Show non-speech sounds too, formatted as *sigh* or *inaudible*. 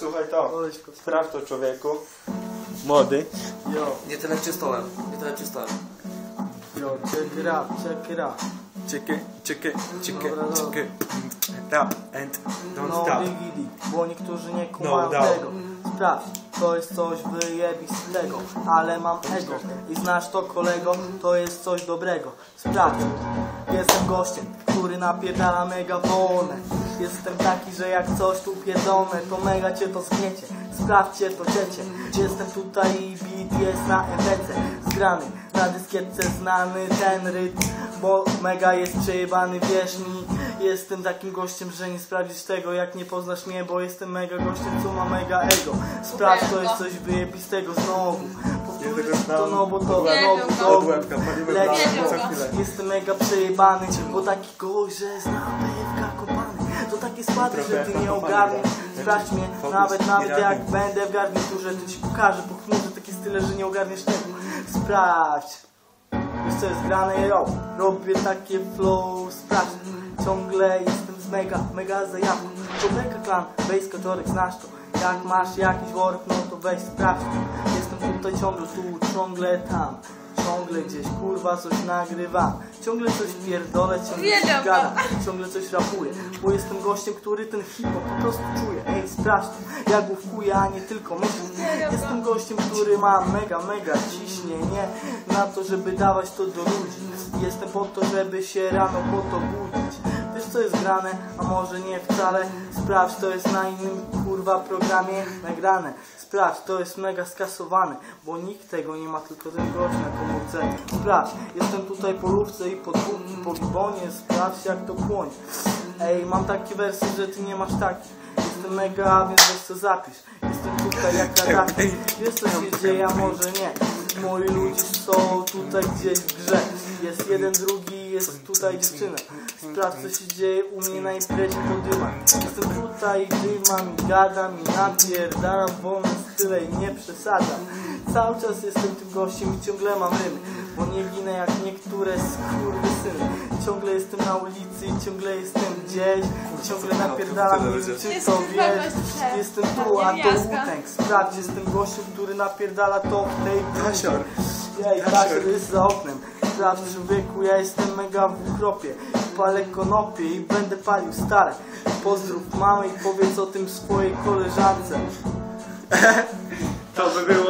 słuchaj to. Sprawdź to człowieku. Młody. Yo, Nie tyle czystołem, nie tyle czystołem. yo, check it out, check it out. Check it, check it, check it, Dobra, check it. Rap and don't No stop. digidi, bo niektórzy nie kumają No tego. Sprawdź, to jest coś wyjebistego, ale mam ego i znasz to kolego, to jest coś dobrego. Sprawdź, jestem gościem, który napierdala mega wolne. Jestem taki, że jak coś tu pierdolne, to mega cię to zgniecie. Sprawdźcie to ciecie, jestem tutaj i beat jest na MPC zgrany. Na dyskietce znany ten rytm, bo mega jest przejebany, wierz mi Jestem takim gościem, że nie sprawdzisz tego jak nie poznasz mnie, bo jestem mega gościem, co ma mega ego Sprawdź, to jest coś wyjebistego znowu to no, bo to go. to chwilę. Jestem mega przejebany, bo taki gość, że zna To takie składy, że ty nie ogarniesz. Sprawdź mnie, nawet, nawet jak będę w garniturze To ci pokażę po chmurze takie style, że nie ogarniesz tego. Sprawdź. Wiesz co jest grane, yo Robię takie flow, sprawdź. Ciągle jestem z mega, mega zajawką Człowieka klan, weź skoczorek, znasz to. Jak masz jakiś worek, no to weź sprawdź. To Jestem tutaj ciągle tu, ciągle tam Ciągle gdzieś kurwa coś nagrywam Ciągle coś pierdolę, ciągle coś gadam *laughs* Ciągle coś rapuję. Bo jestem gościem, który ten hip-hop po prostu czuje. Ej, sprawdź to, ja główkuję, a nie tylko myślę Jestem gościem, który ma mega, mega ciśnienie Na to, żeby dawać to do ludzi. Jestem po to, żeby się rano po to budzić Wiesz co jest grane, a może nie wcale. Sprawdź, to jest na innym kurwa programie nagrane. Sprawdź, to jest mega skasowane Bo nikt tego nie ma, tylko ten gość na komórce. Sprawdź, jestem tutaj po lówce i po dwóch i po gibonie Sprawdź jak to płonie. Ej, mam takie wersje, że ty nie masz takich. Jestem mega, więc weź to zapisz. Jestem tutaj jak *laughs* Radaki Wiesz co się dzieje, a może nie. Moi ludzie są tutaj gdzieś w grze. Jest jeden, drugi, jest tutaj dziewczyna Sprawdź co się dzieje u mnie na imprezie po dymach Jestem tutaj, dymam i gadam i napierdalam Wolny style i nie przesadzam Cały czas jestem tym gościem i ciągle mam rymy Bo nie ginę jak niektóre skurwysyny. Ciągle jestem na ulicy i ciągle jestem gdzieś Ciągle napierdalam, nie wiem czy to wiesz. Jestem tu, a to. Wu-Tang Sprawdź, jestem gościem, który napierdala to w tej Tasior. Ej, Tasior jest za oknem. Sprawdź człowieku, ja jestem mega w ukropie. Palę konopie i będę palił stare. Pozdrów mamę i powiedz o tym swojej koleżance. *laughs* To by było